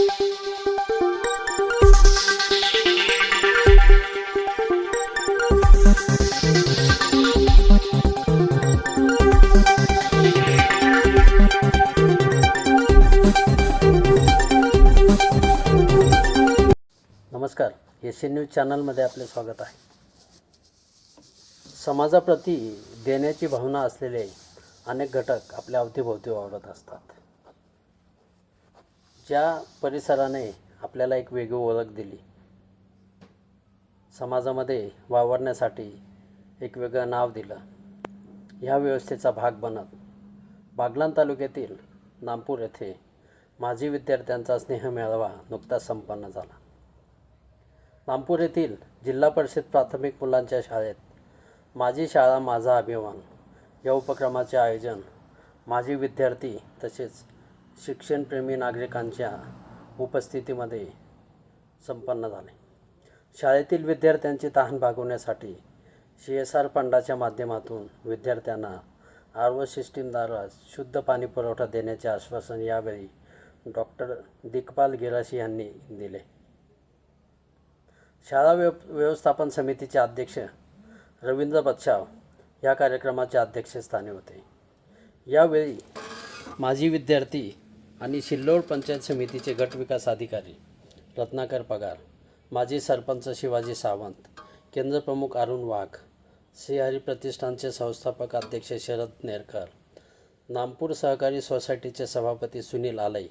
नमस्कार S N news चॅनलमध्ये आपले स्वागत आहे. समाजाप्रती देण्याची भावना असलेले अनेक घटक आपल्या अवतीभोवती वावरत असतात. ज्या परिसराने आपल्याला एक वेगळी ओळख दिली समाजामध्ये वावरण्यासाठी एक वेगळं नाव दिलं ह्या व्यवस्थेचा भाग बनत बागलाण तालुक्यातील नामपूर येथे माजी विद्यार्थ्यांचा स्नेह मेळावा नुकताच संपन्न झाला. नामपूर येथील जिल्हा परिषद प्राथमिक मुलांच्या शाळेत माझी शाळा माझा अभिमान या उपक्रमाचे आयोजन माजी विद्यार्थी तसेच शिक्षणप्रेमी नागरिकांच्या उपस्थितीमध्ये संपन्न झाले. शाळेतील विद्यार्थ्यांची तहान भागवण्यासाठी सी एस आर फंडाच्या माध्यमातून विद्यार्थ्यांना आर्व सिस्टीमद्वारा शुद्ध पाणी पुरवठा देण्याचे आश्वासन यावेळी डॉक्टर दिग्पाल गिराशी यांनी दिले. शाळा व्यव व्यवस्थापन समितीचे अध्यक्ष रवींद्र बच्छाव या कार्यक्रमाचे अध्यक्षस्थानी होते. यावेळी माजी विद्यार्थी आणि सिल्लोड पंचायत समितीचे गटविकास अधिकारी रत्नाकर पगार माजी सरपंच शिवाजी सावंत केंद्रप्रमुख अरुण वाघ श्रीहरी प्रतिष्ठानचे संस्थापक अध्यक्ष शरद नेरकर नामपूर सहकारी सोसायटीचे सभापती सुनील आलई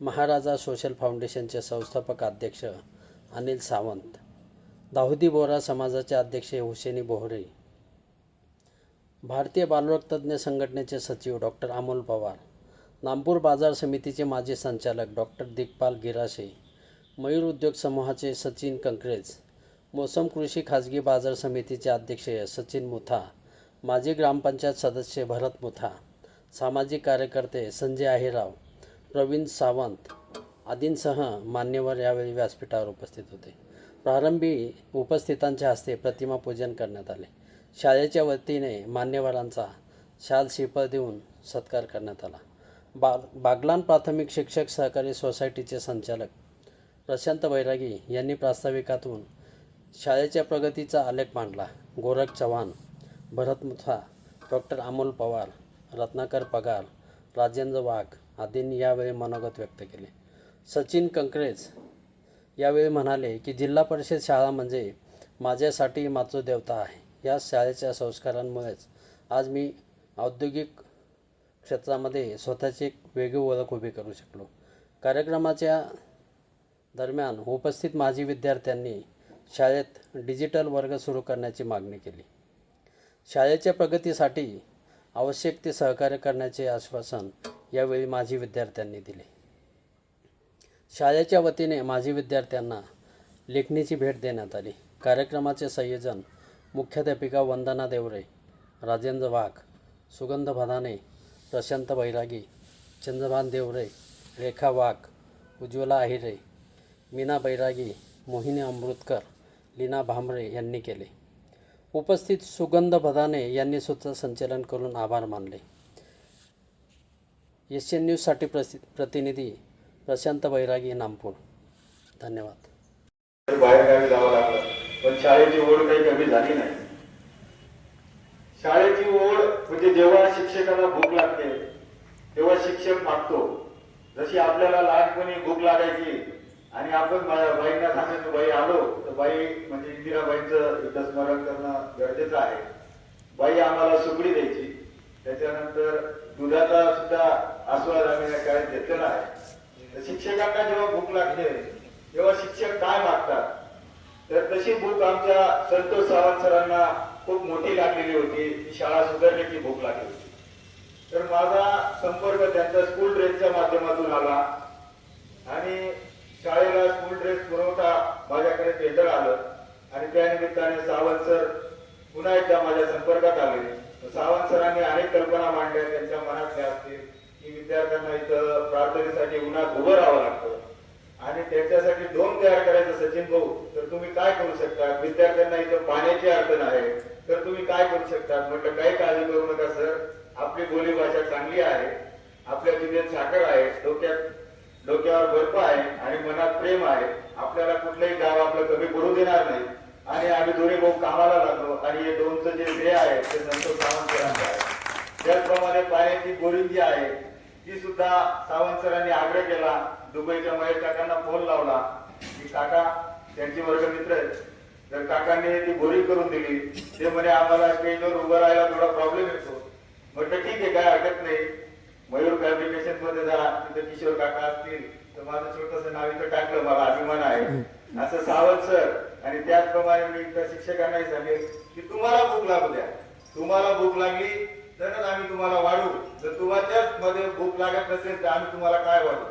महाराजा सोशल फाउंडेशनचे संस्थापक अध्यक्ष अनिल सावंत दाहुदी बोरा समाजाचे अध्यक्ष हुसेनी बोहरे भारतीय बालरोग तज्ज्ञ संघटनेचे सचिव डॉक्टर अमोल पवार नागपूर बाजार समितीचे माजी संचालक डॉक्टर दिग्पाल गिराशे मयूर उद्योग समूहाचे सचिन कंकरेज मोसम कृषी खाजगी बाजार समितीचे अध्यक्ष सचिन मुथा माजी ग्रामपंचायत सदस्य भरत मुथा सामाजिक कार्यकर्ते संजय आहिराव प्रवीण सावंत आदींसह मान्यवर यावेळी व्यासपीठावर उपस्थित होते. प्रारंभी उपस्थितांच्या हस्ते प्रतिमा पूजन करण्यात आले. शाळेच्या वतीने मान्यवरांचा शाल शिपळ देऊन सत्कार करण्यात आला. बा बागलान प्राथमिक शिक्षक सहकारी सोसायटीचे संचालक प्रशांत बैरागी यांनी प्रास्ताविकातून शाळेच्या प्रगतीचा आलेख मांडला. गोरख चव्हाण भरत मुथा डॉक्टर अमोल पवार रत्नाकर पगार राजेंद्र वाघ आदींनी यावेळी मनोगत व्यक्त केले. सचिन कंकरेज यावेळी म्हणाले की जिल्हा परिषद शाळा म्हणजे माझ्यासाठी मातृदेवता आहे. या शाळेच्या संस्कारांमुळेच आज मी औद्योगिक क्षेत्रामध्ये स्वतःची एक वेगळी ओळख उभी करू शकलो. कार्यक्रमाच्या दरम्यान उपस्थित माजी विद्यार्थ्यांनी शाळेत डिजिटल वर्ग सुरू करण्याची मागणी केली. शाळेच्या प्रगतीसाठी आवश्यक ते सहकार्य करण्याचे आश्वासन यावेळी माजी विद्यार्थ्यांनी दिले. शाळेच्या वतीने माजी विद्यार्थ्यांना लेखणीची भेट देण्यात आली. कार्यक्रमाचे संयोजन मुख्याध्यापिका वंदना देवरे राजेंद्र वाघ सुगंध भदाने प्रशांत बैरागी चंद्रभान देवरे रेखा वाघ उज्ज्वला आहिरे मीना बैरागी मोहिनी अमृतकर लीना भांबरे यांनी केले. उपस्थित सुगंध भदाने यांनी सूत्रसंचलन करून आभार मानले. एस एन न्यूजसाठी प्रसि प्रतिनिधी प्रशांत बैरागी नामपूर. धन्यवाद. बाहेर गावी जावं लागलं पण शाळेची ओढ काही कमी झाली नाही. शाळेची ओढ म्हणजे जेव्हा शिक्षकाला भूक लागते तेव्हा शिक्षक मागतो जशी आपल्याला लहानपणी भूक लागायची आणि आपण माझ्या बाईंना सांगायचो बाई आलो. तर बाई म्हणजे इंदिराबाईंचं इथं स्मरण करणं गरजेचं आहे. बाई आम्हाला सुगडी द्यायची. त्याच्यानंतर दुधाचा सुद्धा आस्वाद आम्ही या काळात घेतलेला आहे. तर शिक्षकांना जेव्हा भूक लागते तेव्हा शिक्षक काय मागतात? तर तशी भूक आमच्या संतोष सावंत सरांना खूप मोठी लागलेली होती. ती शाळा सुधारण्याची भूक लागली होती. तर माझा संपर्क त्यांचा स्कूल ड्रेसच्या माध्यमातून आला. आणि शाळेला स्कूल ड्रेस पुरवठा माझ्याकडे टेंडर आलं. आणि त्या निमित्ताने सावंत सर पुन्हा एकदा माझ्या संपर्कात आले. सावंत सरांनी अनेक कल्पना मांडल्या. त्यांच्या मनातल्या असतील की विद्यार्थ्यांना इथं प्रार्थनेसाठी उन्हात उभं राहावं लागतं. आणि त्याच्यासाठी दोन तयार करायचं सचिन भाऊ तर तुम्ही काय करू शकता? विद्यार्थ्यांना इथं पाण्याची अडचण आहे तर तुम्ही काय करू शकता? म्हटलं काही काळजी करू नका सर. आपली बोली भाषा चांगली आहे आपल्या जिल्ह्यात साखर आहे डोक्यात डोक्यावर बर्फ आहे आणि मनात प्रेम आहे. आपल्याला कुठलंही गाव आपलं कमी पडू देणार नाही. आणि आम्ही दोन्ही भाऊ कामाला लागलो आणि हे दोनचं जे ध्येय आहे ते संतोष सावंत आहे. त्याचप्रमाणे पाण्याची गोळी जी आहे ती सुद्धा सावंत सरांनी आग्रह केला. दुबईच्या महेश काकांना फोन लावला. की काका त्यांचे वर्गमित्र आहेत. तर काकांनी ती बोरिंग करून दिली. ते म्हणे आम्हाला स्टेजवर उभं राहायला थोडा प्रॉब्लेम येतो. म्हटलं ठीक आहे काय हरकत नाही. मयूर फॅब्रिकेशनमध्ये जा. तिथे किशोर काका असतील. तर माझं छोटस नाव इथं टाकलं. मला अभिमान आहे. असं सावंत सर आणि त्याचप्रमाणे मी त्या शिक्षकांनाही सांगेल की तुम्हाला भूक लागू द्या. तुम्हाला भूक लागली तरच आम्ही तुम्हाला वाढू जर तुम्हाच्याच मध्ये भूक लागत नसेल तर आम्ही तुम्हाला काय वाढू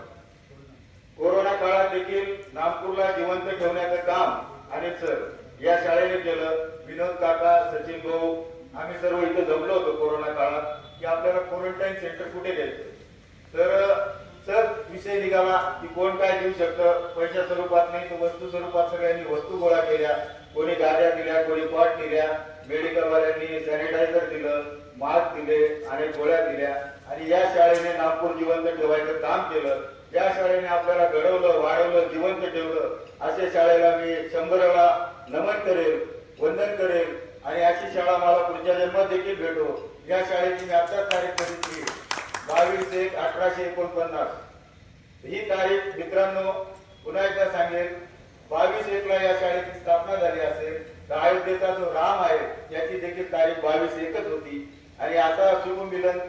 कोरोना काळात देखील नागपूरला जिवंत ठेवण्याचं काम अनेक सर या शाळेने केलं. विनोद काका सचिन भाऊ आम्ही सर्व इथं जमलो होतो कोरोना काळात की आपल्याला क्वारंटाईन सेंटर कुठे द्यायचं? तर सर विषय निघाला की कोण काय देऊ शकतं? पैशा स्वरूपात नाही तर वस्तू स्वरूपात सगळ्यांनी वस्तू गोळा केल्या. कोणी गाड्या दिल्या कोणी पॉट दिल्या. मेडिकल वाल्यांनी सॅनिटायझर दिलं मास्क दिले आणि गोळ्या दिल्या. आणि या शाळेने नागपूर जिवंत ठेवायचं काम केलं. या शाळेने आपल्याला घडवलं वाढवलं जिवंत ठेवलं. अशा शाळेला मी शंभराला नमन करेल वंदन करेल आणि अशी शाळा मला पुढच्या जन्मात देखील भेटो. या शाळेची मी आताच तारीख बघितली. बावीस एक अठराशे एकोणपन्नास. ही तारीख मित्रांनो पुन्हा एकदा सांगेल. बावीस एकला या शाळेची स्थापना झाली असेल तर अयोध्येचा जो राम आहे याची देखील तारीख बावीस एकच होती. आणि आता शुभमिलन मिलन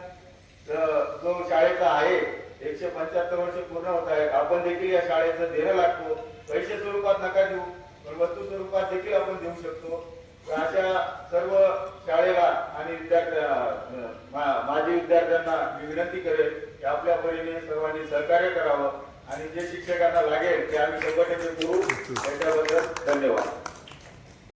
जो शाळेचा आहे एकशे पंच्याहत्तर वर्ष पूर्ण होत आहेत. आपण देखील या शाळेचं देणं लागतो. पैसे स्वरूपात नका देऊ पण वस्तू स्वरूपात देखील आपण देऊ शकतो. अशा सर्व शाळेला आणि विद्यार्थ्या माजी विद्यार्थ्यांना मी विनंती करेल की आपल्या परीने सर्वांनी सहकार्य करावं आणि जे शिक्षकांना लागेल ते आम्ही शंभर करू त्याच्याबद्दल धन्यवाद.